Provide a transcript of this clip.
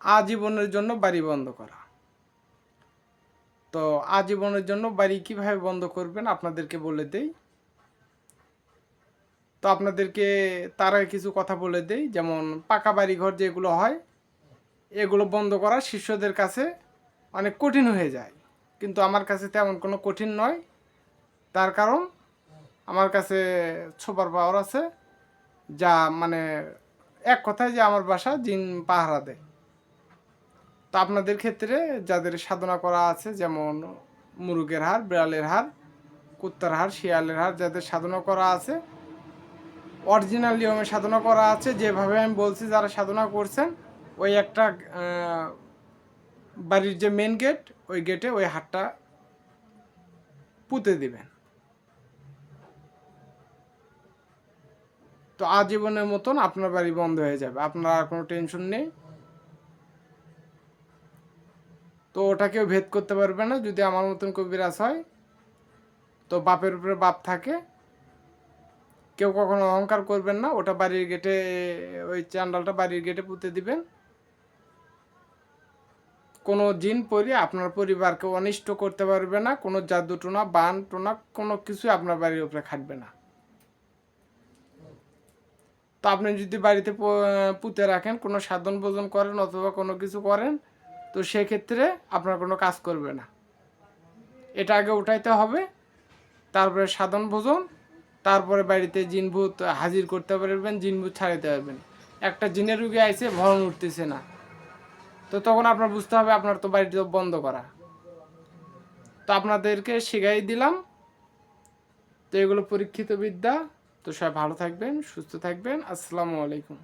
আজীবনের জন্য বাড়ি বন্ধ করা। তো আজীবনের জন্য বাড়ি কীভাবে বন্ধ করবেন আপনাদেরকে বলে দেই। তো আপনাদেরকে তার কিছু কথা বলে দেই, যেমন পাকা বাড়ি ঘর যেগুলো হয়, এগুলো বন্ধ করা শিষ্যদের কাছে অনেক কঠিন হয়ে যায়। কিন্তু আমার কাছে তেমন কোনো কঠিন নয়। তার কারণ, আমার কাছে ছোপার পাওয়ার আছে, যা মানে এক কথায় যে আমার বাসা জিন পাহারা দেয়। আপনাদের ক্ষেত্রে যাদের সাধনা করা আছে, যেমন মুরগের হার বিড়ালের হার কুত্তার হার শিয়ালের হার যাদের সাধনা করা আছে অরিজিনাল নিয়মে সাধনা করা আছে, যেভাবে আমি বলছি যারা সাধনা করছেন, ওই একটা বাড়ির যে মেন গেট ওই গেটে ওই হাটটা পুঁতে দিবেন। তো আজীবনের মতন আপনার বাড়ি বন্ধ হয়ে যাবে। আপনার আর কোনো টেনশন নেই। তো ওটা কেউ ভেদ করতে পারবে না যদি আমার মতন কবিরাজ হয়। তো বাপের উপরে বাপ থাকে। কেউ কখনো অহংকার করবেন না, ওটা বাড়ির গেটে, ওই চান্ডালটা বাড়ির গেটে পুঁতে দিবেন। কোনো জিন পরি আপনার পরিবারকে অনিষ্ট করতে পারবে না, কোনো জাদু টোনা, বান টোনা, কোনো কিছু আপনার বাড়ির উপরে খাটবে না। তো আপনি যদি বাড়িতে পুঁতে রাখেন, কোনো সাধন ভোজন করেন অথবা কোনো কিছু করেন তো সেক্ষেত্রে আপনার কোনো কাজ করবে না। এটা আগে উঠাইতে হবে, তারপরে সাধন ভোজন, তারপরে বাড়িতে জিনভূত হাজির করতে পারবেন জিনভূত ছাড়াইতে পারবেন। একটা জিনের রুগী আইসে ভরণ উঠতেছে না। তো তখন আপনার বুঝতে হবে, আপনার তো বাড়িটা বন্ধ করা। তো আপনাদেরকে শিখাই দিলাম। তো এগুলো পরীক্ষিত বিদ্যা। তো সবাই ভালো থাকবেন, সুস্থ থাকবেন। আসসালামু আলাইকুম।